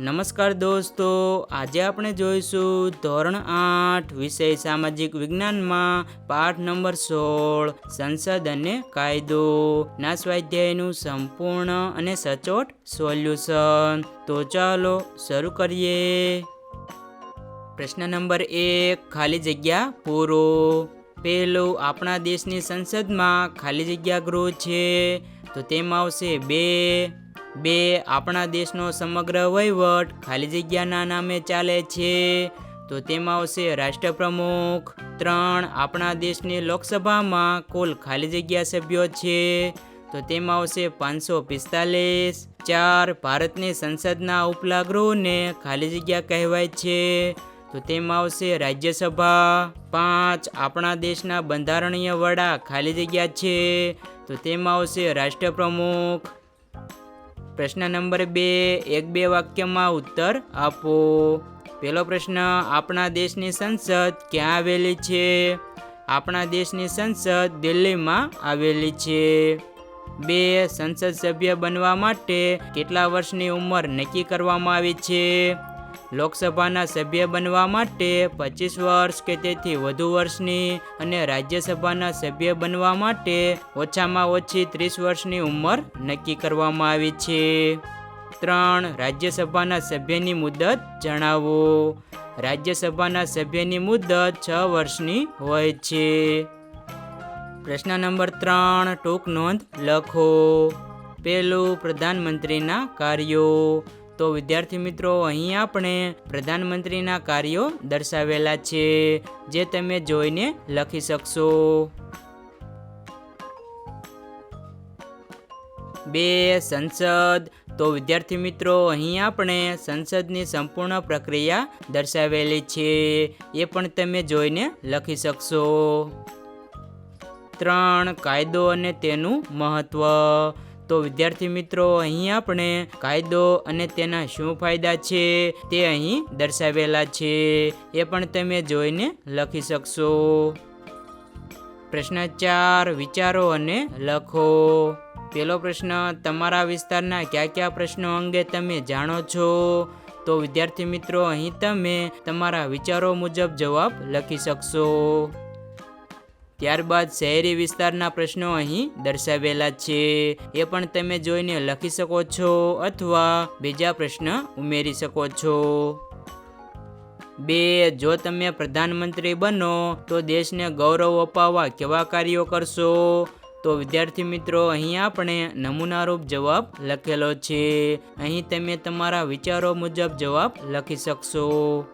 નમસ્કાર દોસ્તો, આજે આપણે જોઈશું ધોરણ આઠ વિષય સામાજિક વિજ્ઞાનમાં પાઠ નંબર સોળ, સંસદ અને કાયદો. ના સ્વાધ્યાયનું સંપૂર્ણ અને સચોટ સોલ્યુશન. તો ચાલો શરૂ કરીએ. પ્રશ્ન નંબર એક, ખાલી જગ્યા પૂરો. પહેલું આપણા દેશની સંસદમાં ખાલી જગ્યા ગૃહ છે. તો તેમાં આવશે બે. બે, આપણા દેશનો સમગ્ર વહીવટ ખાલી જગ્યાના નામે ચાલે છે. તો તેમાં આવશે રાષ્ટ્રપ્રમુખ. ત્રણ, આપણા દેશની લોકસભામાં કુલ ખાલી જગ્યા સભ્યો છે. તો તેમાં આવશે પાંચસો પિસ્તાલીસ. ચાર, ભારતની સંસદના ઉપલા ગૃહને ખાલી જગ્યા કહેવાય છે. તો તેમાં આવશે રાજ્યસભા. પાંચ, આપણા દેશના બંધારણીય વડા ખાલી જગ્યા છે. તો તેમાં આવશે રાષ્ટ્રપ્રમુખ. પ્રશ્ન નંબર બે, એક બે વાક્યમાં ઉત્તર આપો. પહેલો પ્રશ્ન, આપણા દેશની સંસદ ક્યાં આવેલી છે? આપણા દેશની સંસદ દિલ્હીમાં આવેલી છે. બે, સંસદ સભ્ય બનવા માટે કેટલા વર્ષની ઉંમર નક્કી કરવામાં આવી છે? લોકસભાના સભ્ય બનવા માટે પચીસ વર્ષ કે તેથી વધુ વર્ષની અને રાજ્યસભાના સભ્ય બનવા માટે ઓછામાં ઓછી ત્રીસ વર્ષની ઉંમર નક્કી કરવામાં આવી છે. ત્રણ, રાજ્યસભાના સભ્યની મુદત જણાવો. રાજ્યસભાના સભ્યની મુદત છ વર્ષની હોય છે. પ્રશ્ન નંબર ત્રણ, ટૂંક નોંધ લખો. પહેલું, પ્રધાનમંત્રીના કાર્યો. તો વિદ્યાર્થી મિત્રો, અહીં આપણે પ્રધાનમંત્રીના કાર્યો દર્શાવેલા છે, જે તમે જોઈને લખી શકશો. બે, સંસદ. તો વિદ્યાર્થી મિત્રો, અહીં આપણે સંસદની સંપૂર્ણ પ્રક્રિયા દર્શાવેલી છે, એ પણ તમે જોઈને લખી શકશો. ત્રણ, કાયદો અને તેનું મહત્વ. તો વિદ્યાર્થી મિત્રો, અહીં આપણે કાયદો અને તેના શું ફાયદા છે તે અહીં દર્શાવેલા છે. એ પણ તમે જોઈને લખી શકશો. પ્રશ્ન ચાર, વિચારો અને લખો. પહેલો પ્રશ્ન, તમારા વિસ્તારના કયા કયા પ્રશ્નો અંગે તમે જાણો છો? તો વિદ્યાર્થી મિત્રો, અહીં તમે તમારા વિચારો મુજબ જવાબ લખી શકશો. ત્યારબાદ શહેરી વિસ્તારના પ્રશ્નો અહીં દર્શાવેલા છે. એ પણ તમે જોઈને લખી શકો છો અથવા બીજા પ્રશ્ન ઉમેરી શકો છો. બે, જો તમે પ્રધાનમંત્રી બનો, તો દેશને ગૌરવ અપાવવા કેવા કાર્યો કરશો? તો વિદ્યાર્થી મિત્રો, અહીં આપણે નમૂનારૂપ જવાબ લખેલો છે. અહીં તમે તમારા વિચારો મુજબ જવાબ લખી શકશો.